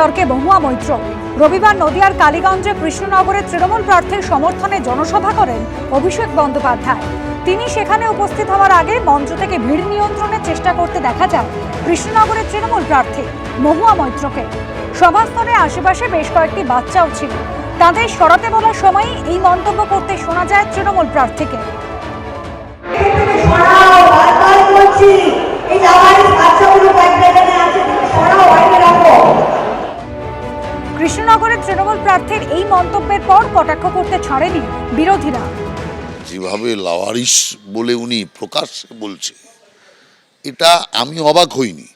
বিতর্কে মহুয়া মৈত্র। রবিবার নদিয়ার কালীগঞ্জে কৃষ্ণনগরের তৃণমূল প্রার্থীর সমর্থনে জনসভা করেন অভিষেক বন্দ্যোপাধ্যায়। তিনি সেখানে উপস্থিত হওয়ার আগে মঞ্চ থেকে ভিড় নিয়ন্ত্রণের চেষ্টা করতে দেখা যায় কৃষ্ণনগরের তৃণমূল প্রার্থী মহুয়া মৈত্রকে। সভাস্থলে আশেপাশে বেশ কয়েকটি বাচ্চাও ছিল। তাদের সরাতে বলার সময়ই এই মন্তব্য করতে শোনা যায় তৃণমূল প্রার্থীকে। এই কৃষ্ণনগরের তৃণমূল প্রার্থীর এই মন্তব্যের পর কটাক্ষ করতে ছাড়েনি বিরোধীরা। যেভাবে লাওয়ারিস বলে উনি প্রকাশ্যে বলছে, এটা আমি অবাক হইনি।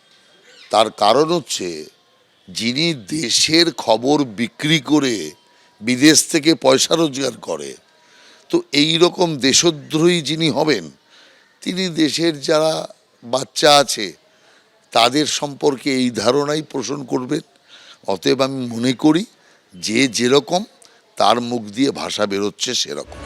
তার কারণ হচ্ছে, যিনি দেশের খবর বিক্রি করে বিদেশ থেকে পয়সা রোজগার করে, তো এই রকম দেশদ্রোহী যিনি হবেন, তিনি দেশের যারা বাচ্চা আছে, তাদের সম্পর্কে এই ধারণাই পোষণ করবেন? অতএব আমি মনে করি যে যেরকম তার মুখ দিয়ে ভাষা বেরোচ্ছে সেরকম।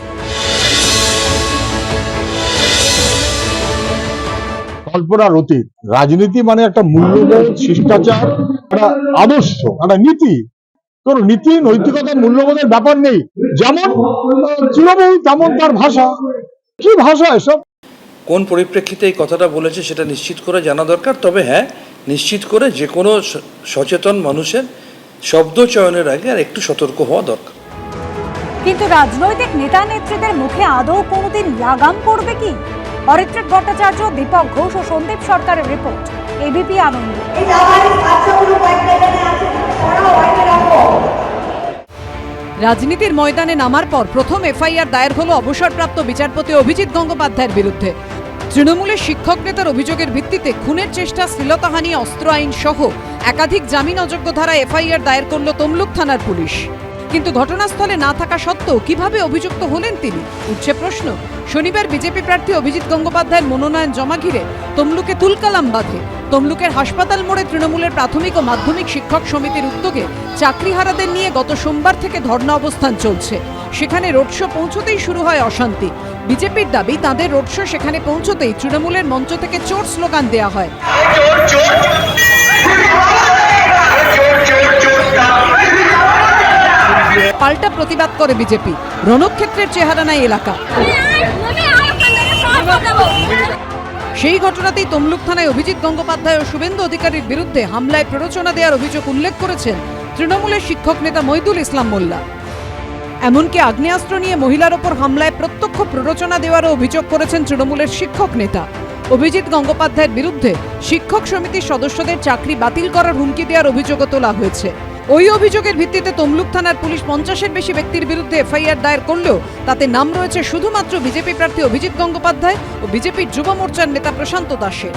কল্পনার অতীত রাজনীতি মানে একটা মূল্যবোধ শিষ্টাচার একটা আদর্শ একটা নীতি। কোন নীতি নৈতিকতা মূল্যবোধের ব্যাপার নেই। যেমন তৃণমূল তেমন তার ভাষা। কি ভাষা এসব? কোন পরিপ্রেক্ষিতে এই কথাটা বলেছে সেটা নিশ্চিত করে জানা দরকার। তবে হ্যাঁ নিশ্চিত করে যে কোনো স- সচেতন মানুষের শব্দ চয়নের আগে আর একটু সতর্ক হওয়া দরকার। কিন্তু রাজনৈতিক নেতা নেত্রীদের মুখে আদৌ কোনোদিন লাগাম পড়বে কি? অরিত্রিক ভট্টাচার্য দীপক ঘোষ ও সন্দীপ সরকারের রিপোর্ট এবিপি আনন্দ। রাজনীতির ময়দানে নামার পর প্রথম এফআইআর দায়ের হলো অবসরপ্রাপ্ত বিচারপতি অভিজিৎ গঙ্গোপাধ্যায়ের বিরুদ্ধে। তৃণমূলের শিক্ষক নেতার অভিযোগের ভিত্তিতে খুনের চেষ্টা, শ্লীলতাহানি, অস্ত্র আইন সহ একাধিক জামিন অযোগ্য ধারা এফআইআর দায়ের করল তমলুক থানার পুলিশ। কিন্তু ঘটনাস্থলে না থাকা সত্ত্বেও কীভাবে অভিযুক্ত হলেন তিনি? উঠছে প্রশ্ন। শনিবার বিজেপি প্রার্থী অভিজিৎ গঙ্গোপাধ্যায়ের মনোনয়ন জমা ঘিরে তমলুকে তুলকালাম বাঁধে। তমলুকের হাসপাতাল মোড়ে তৃণমূলের প্রাথমিক ও মাধ্যমিক শিক্ষক সমিতির উদ্যোগে চাকরিহারাদের নিয়ে গত সোমবার থেকে ধর্ণা অবস্থান চলছে। সেখানে রোড শো পৌঁছতেই শুরু হয় অশান্তি। বিজেপির দাবি, তাদের রোড শো সেখানে পৌঁছতেই তৃণমূলের মঞ্চ থেকে চোর স্লোগান দেয়া হয়। পাল্টা প্রতিবাদ করে বিজেপি। রণক্ষেত্রের চেহারা নাই এলাকা। সেই ঘটনাতেই তমলুক থানায় অভিজিৎ গঙ্গোপাধ্যায় ও শুভেন্দু অধিকারীর বিরুদ্ধে হামলায় প্ররোচনা দেওয়ার অভিযোগ উল্লেখ করেছেন তৃণমূলের শিক্ষক নেতা মইদুল ইসলাম মোল্লা। এমনকি আগ্নেয়াস্ত্র নিয়ে মহিলার ওপর হামলায় প্রত্যক্ষ প্ররোচনা দেওয়ারও অভিযোগ করেছেন তৃণমূলের শিক্ষক নেতা। অভিজিৎ গঙ্গোপাধ্যায়ের বিরুদ্ধে শিক্ষক সমিতির সদস্যদের চাকরি বাতিল করার হুমকি দেওয়ার অভিযোগও তোলা হয়েছে। ওই অভিযোগের ভিত্তিতে তমলুক থানার পুলিশ পঞ্চাশের বেশি ব্যক্তির বিরুদ্ধে এফআইআর দায়ের করলেও তাতে নাম রয়েছে শুধুমাত্র বিজেপি প্রার্থী অভিজিৎ গঙ্গোপাধ্যায় ও বিজেপির যুব মোর্চার নেতা প্রশান্ত দাসের।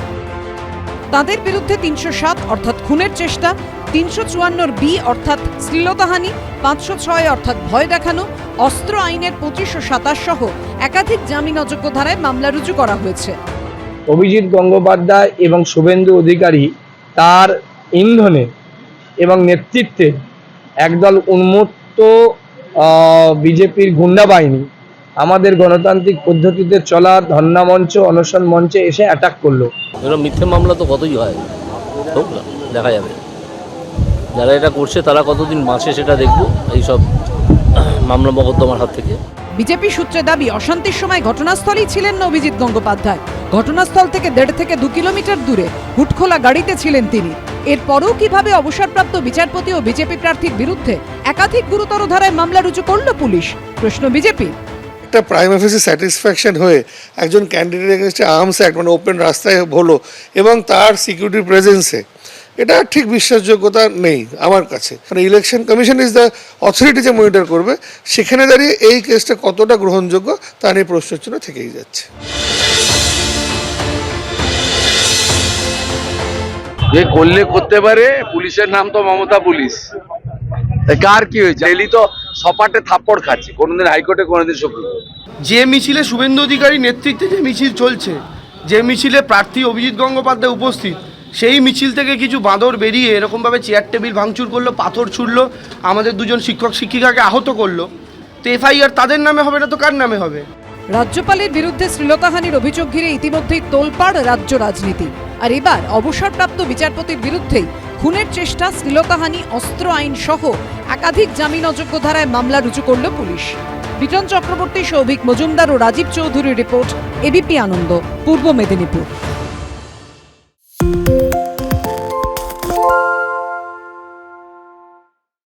তাদের বিরুদ্ধে তিনশো সাত অর্থাৎ খুনের চেষ্টা, তিনশো চুয়ান্নর বি অর্থাৎ শ্লীলতাহানি, পাঁচশো ছয় অর্থাৎ ভয় দেখানো, অস্ত্র আইনের পঁচিশশো সাতাশ সহ একাধিক জামিন অযোগ্য ধারায় মামলা রুজু করা হয়েছে। অভিজিৎ গঙ্গোপাধ্যায় এবং শুভেন্দু অধিকারী তার ইন্ধনে এবং নেতৃত্বে একদল উন্মুক্ত বিজেপির গুন্ডা বাহিনী আমাদের গণতান্ত্রিক পদ্ধতিতে চলা ধর্ণা মঞ্চ অনশন মঞ্চে এসে অ্যাটাক করল। মিথ্যে মামলা তো কতই হয়? হোক না দেখা যাবে। যারা এটা করছে তারা কতদিন বাঁচে সেটা দেখব এইসব মামলা মকদ্দমার হাত থেকে। বিজেপি সূত্রে দাবি অশান্তির সময় ঘটনাস্থলেই ছিলেন না অভিজিৎ গঙ্গোপাধ্যায়। ঘটনাস্থল থেকে দেড় থেকে দু কিলোমিটার দূরে হুটখোলা গাড়িতে ছিলেন তিনি। এরপরও কীভাবে অবসরপ্রাপ্ত বিচারপতি ও বিজেপি প্রার্থীর বিরুদ্ধে একাধিক গুরুতর ধারায় মামলা রুজু করল পুলিশ? প্রশ্ন বিজেপি। একটা প্রাইম অফিসে স্যাটিসফ্যাকশন হয়ে একজন ক্যান্ডিডেট এগেনস্টে আর্মস অ্যাক্ট মানে ওপেন রাস্তায় হলো, এবং তার সিকিউরিটি প্রেজেন্সে এটা ঠিক বিশ্বাসযোগ্যতা নেই আমার কাছে। মানে election commission is the authority যে মনিটর করবে, সেখানে দাঁড়িয়ে এই কেসটা কতটা গ্রহণযোগ্য তা নিয়ে প্রশ্নচিহ্ন থেকেই যাচ্ছে। যে করলে করতে পারে পুলিশের নাম তো মমতা পুলিশ। কার কি হয়েছে? ডেলি তো সপাটে থাপ্পড় খাচ্ছে কোনোদিন হাইকোর্টে কোনোদিন সুপ্রিম যে মিছিলে শুভেন্দু অধিকারী নেতৃত্বে যে মিছিল চলছে যে মিছিলে প্রার্থী অভিজিৎ গঙ্গোপাধ্যায় উপস্থিত সেই মিছিল থেকে কিছু বাঁদর বেরিয়ে এরকমভাবে চেয়ার টেবিল ভাঙচুর করল পাথর ছুড়লো আমাদের দুজন শিক্ষক শিক্ষিকাকে আহত করল। তো এফআইআর তাদের নামে হবে না তো কার নামে হবে? রাজ্যপালের বিরুদ্ধে শ্লীলতাহানির অভিযোগ ঘিরে ইতিমধ্যেই তোলপাড় রাজ্য রাজনীতি। আর এবার অবসরপ্রাপ্ত বিচারপতির বিরুদ্ধে খুনের চেষ্টা, শ্লীলতাহানি, অস্ত্র আইন সহ একাধিক জামিন অযোগ্য ধারায় মামলা রুজু করল পুলিশ। বিজন চক্রবর্তী, সৌভিক মজুমদার ও রাজীব চৌধুরীর রিপোর্ট, এবিপি আনন্দ, পূর্ব মেদিনীপুর।